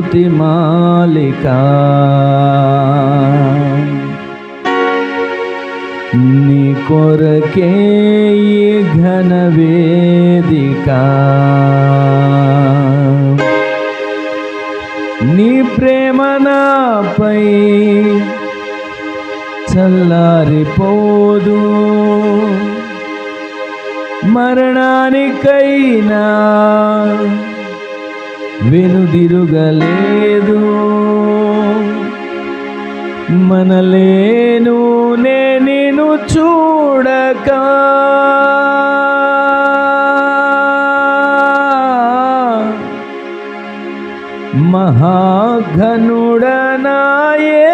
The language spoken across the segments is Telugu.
స్తుతి మాలిక. నీ కొరకే మనలేను నే నిన్ను చూడక. మహాఘనుడనాయే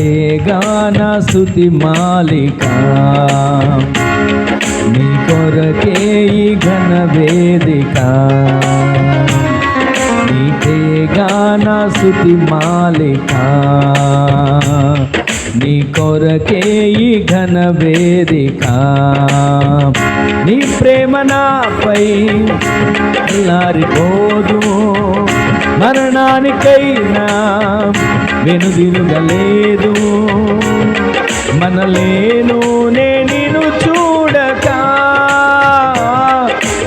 పాడే గాన స్తుతి మాలిక? నీ కొరకే ఈ ఘన వేదిక. నీకే గాన స్తుతి మాలిక. నీ కొరకే ఈ ఘన వేదిక. నీ ప్రేమ నాపై లారిపోదు మరణానికైనా వెనుదిరుగలేదు మనలేను నేను నిన్ను చూడక.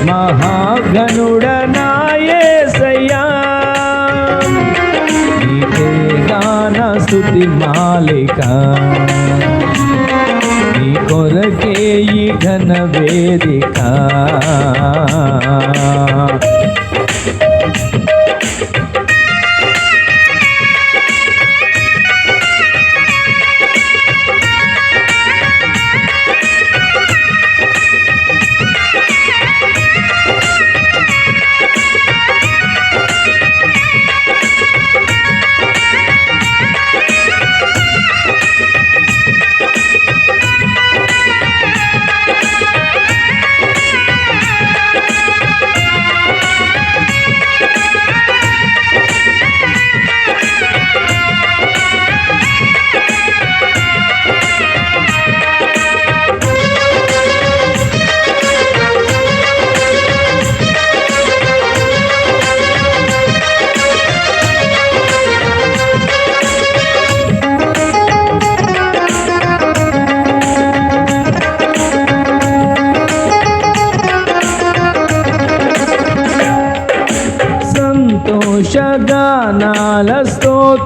మహాగణుడనాయేసయ్యా నీకే గాన స్తుతి మాలిక. నీ కొరకే ఈ ఘన వేదిక.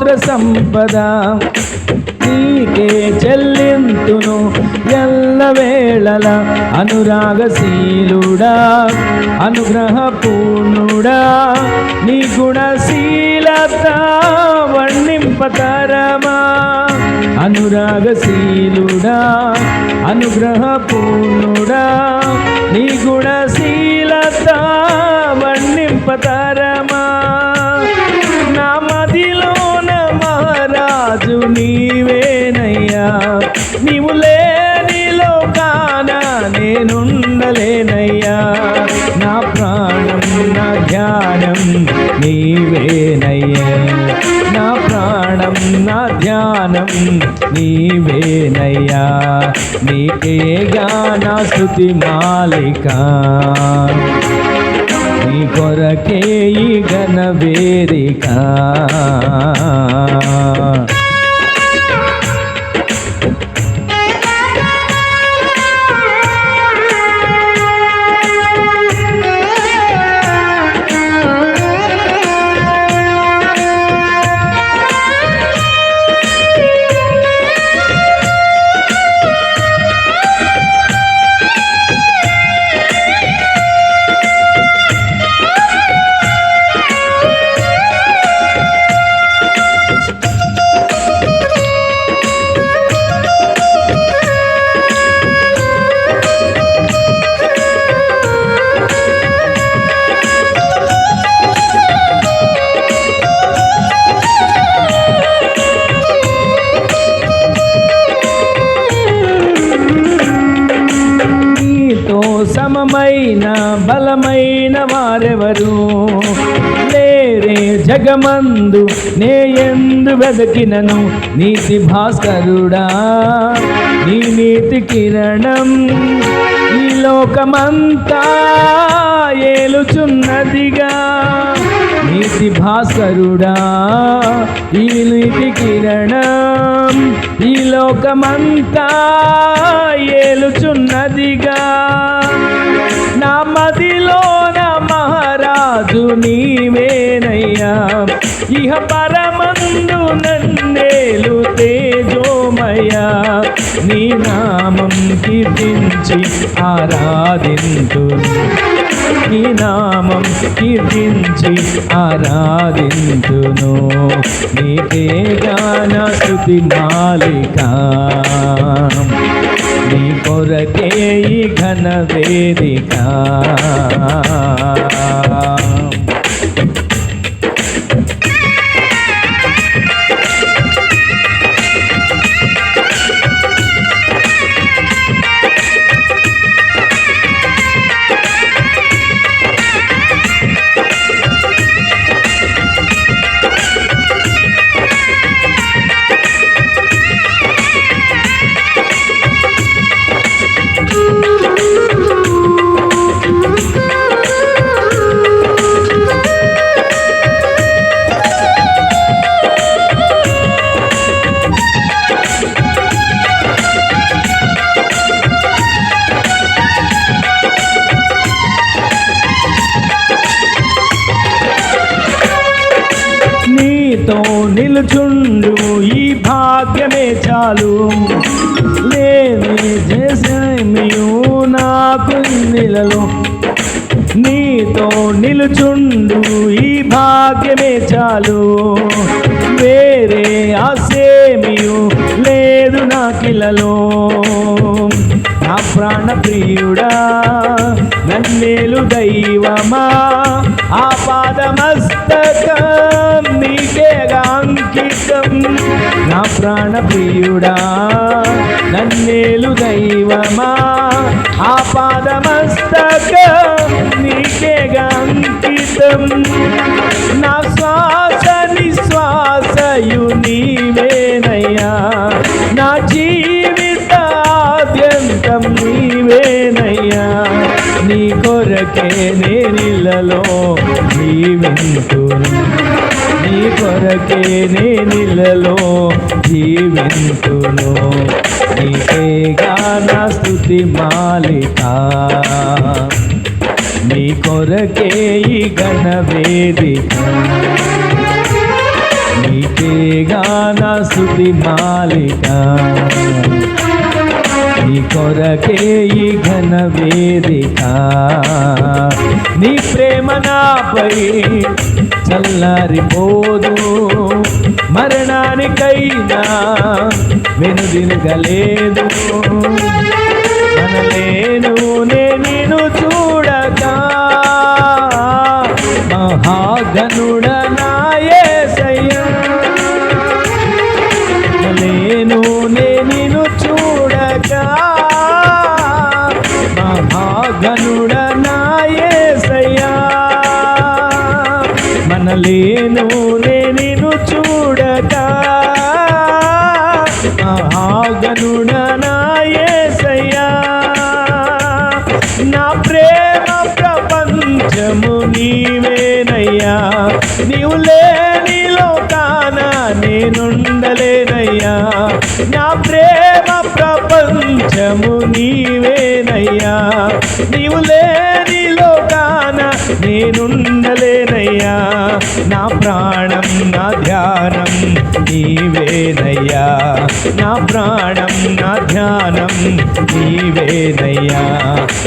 స్తోత్ర సంపద. నీకే చెల్లింతును ఎల్లవేళల అనురాగశీలుడా అనుగ్రహపూర్ణుడా. నీ గుణశీలత వర్ణింపతరమా. అనురాగశీలుడా అనుగ్రహపూర్ణుడా. నీ గుణశీలత వర్ణింపతరమా. ధ్యానం నీవేనయ్యా. నీకే నా స్థుతి మాలిక. నీ కొరకే ఈ ఘన వేదిక. జగమందు నే ఎందు వెదకినను నీతి భాస్కరుడా నీ నీతి కిరణం ఈ లోకమంతా ఏలుచున్నదిగా. నీతి భాస్కరుడా ఈ నీతి కిరణం ఈ లోకమంతా ఏలుచున్నదిగా. నా మదిలోన నా నీవేనయ్యా. ఇహ పరమందు నందేలు తేజోమయ్యా నీ నామం కీర్తించి ఆరాధింతు నీ నామం కీర్తించి ఆరాధింతును నీకే గాన స్థుతి మాలిక. నీ కొరకే ఈ ఘన వేదిక. నిలుచుండు ఈ భాగ్యమే చాలు. లేని చేసేమియు నాకు నిలలో. నీతో నిలుచుండు ఈ భాగ్యమే చాలు. వేరే ఆసేమియు లేదు నాకిలలో. నా ప్రాణ ప్రియుడా నన్నేలు దైవమా ఆ నీకేగా అంకితం నా ప్రాణప్రియుడా నన్నేలు దైవమా ఆపాదమస్తకం నీకేగా అంకితం నా శ్వాస నిశ్వాసయు నీవేనయ్యా నా జీవితాద్యంతం నీవేనయ్యా. నీ కొరకే నేనిలలో జీవింతును నీ కొరకే నేనిలలో జీవించును. నీకేగా నా స్థుతి మాలిక. నీ కొరకే ఈ గణ వేదిక. నీకేగా నా స్థుతి మాలిక. నీ కొరకే ఈ ఘన వేదిక. నీ ప్రేమ నాపై చల్లారిపోదు మరణానికైనా వెనుదిరగలేదు. మనలేను చూడక. మహాగనుడ నాయసయ్యా. నా ప్రేమ ప్రపంచము నీవేనయ్యా. నీవు లేని లోకాన నేనుండలేనయ్యా. నా ప్రేమ ప్రపంచము నీవేనయ్యా. నీవు లేని లోకాన నేనుండలేనయ్యా. నా ప్రాణ నీవేనయ్యా. నా ప్రాణం నా ధ్యానం నీవేనయ్యా.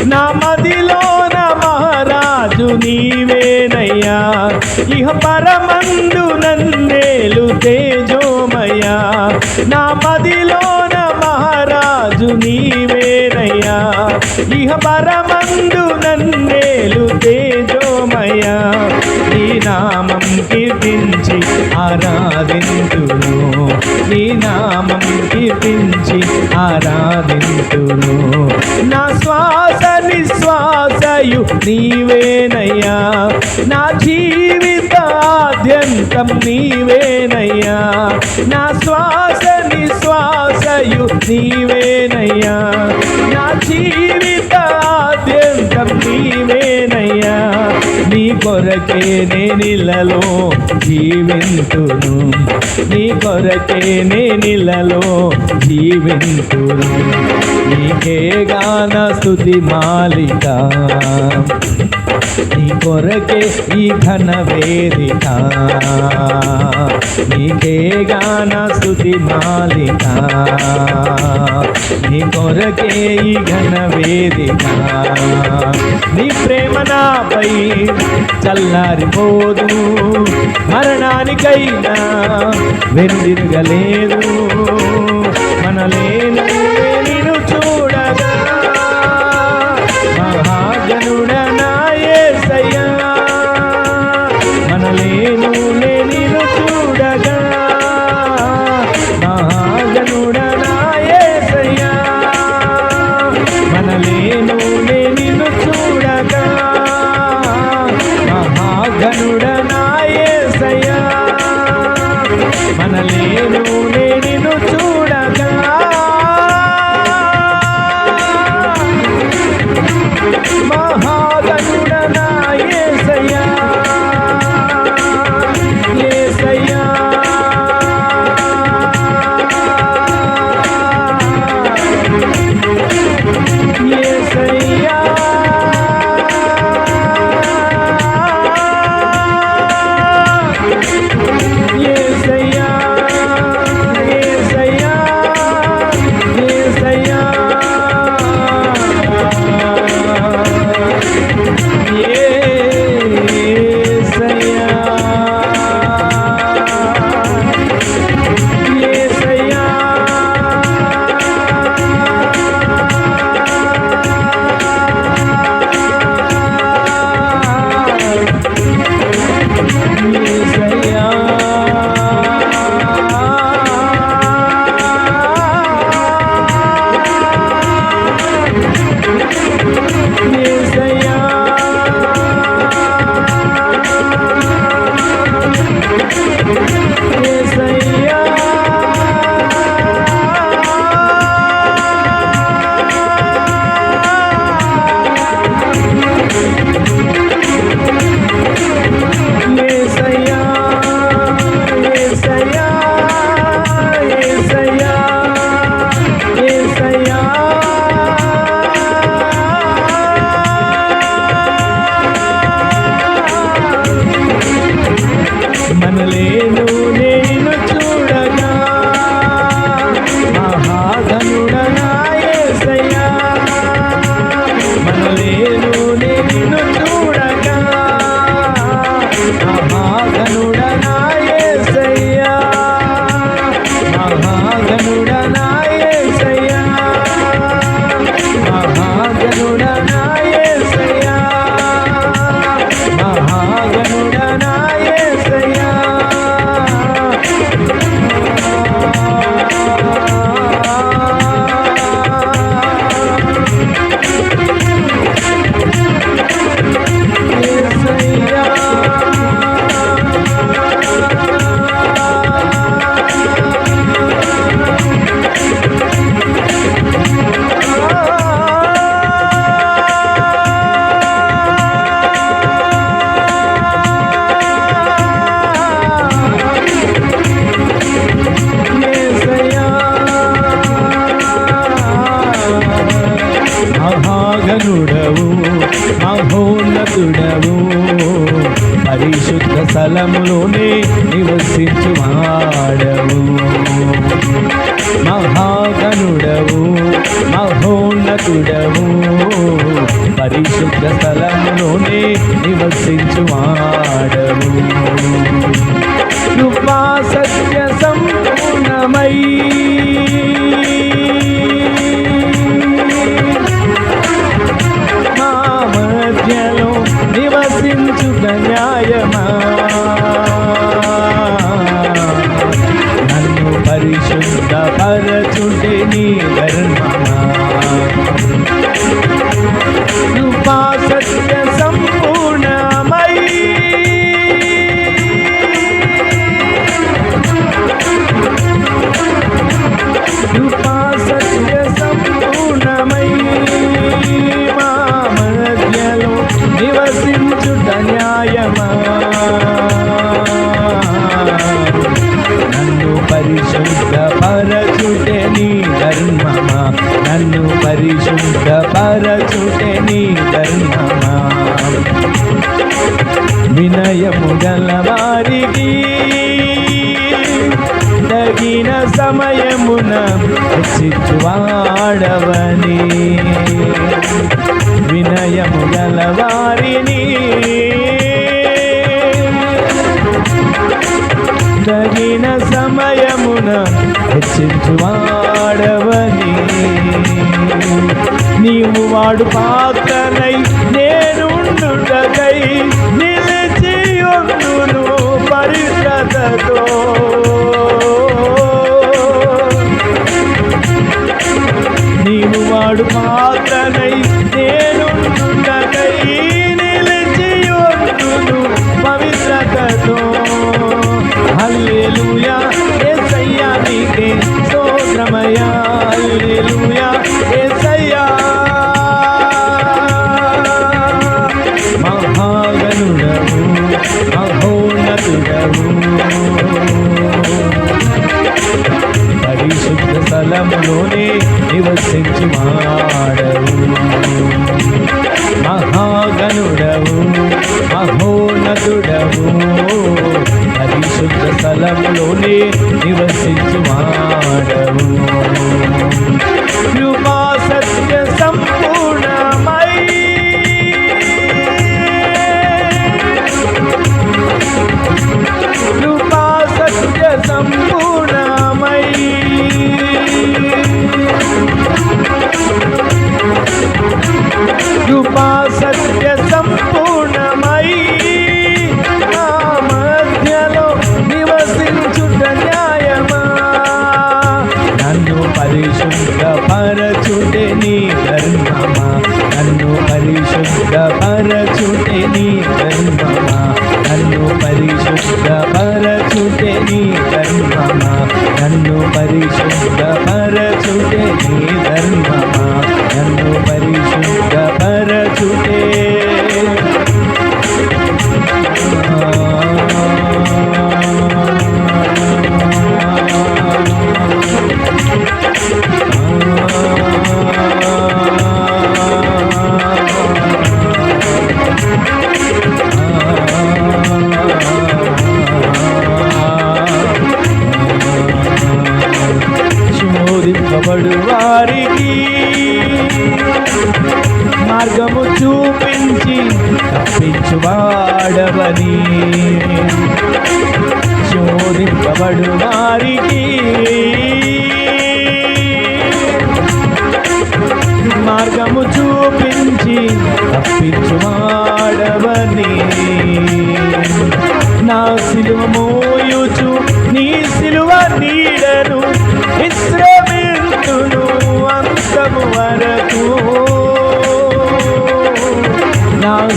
నా మదిలో నా మహారాజు నీవేనయ్యా. ఇహ పరమందు నన్నేలు తేజోమయ్యా. నా మదిలో నా నీవేనయ్యా. ఇహ పరమందు నన్నేలు తేజోమయ్యా. నీ నామం కీర్తించి ఆరాధింతును. నీ నామం కీర్తించి ఆరాధింతును. నా శ్వాస నిశ్వాసయు నీవేనయ్యా. నా జీవితాద్యంతం నీవేనయ్యా. నా శ్వాస నిశ్వాసయు నీవేనయ్యా. నా జీవితాద్యంతం నీవేనయ్యా. నీ కొరకే నేనిలలో జీవింతును. నీ కొరకే నేనిలలో జీవింతును. నీకే గాన స్థుతి మాలిక. నీ కొరకే ఈ ఘన వేదిక. నీకే గాన స్థుతి మాలిక. నీ కొరకే ఈ ఘన వేదిక. నీ ప్రేమ నాపై చల్లారిపోదు మరణానికైనా వెనుదిరగలేదు మనలేను నీలోనే నివసించువాడవు. కృపా సత్య సంపూర్ణమై వాడు పాత్రనై నేను నుండుటకై నిలిచి ఉండును పరిశ్రతతో నీవు వాడు పాత్ర కాలములోనే నివసించి మాడవు మహాగనుడవు మహోన్నతుడవు. పరిశుద్ధ స్థలములోనే నివసించి మాడవు కృపా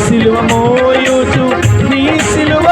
సిలువ మోయుచు నీ సిలువ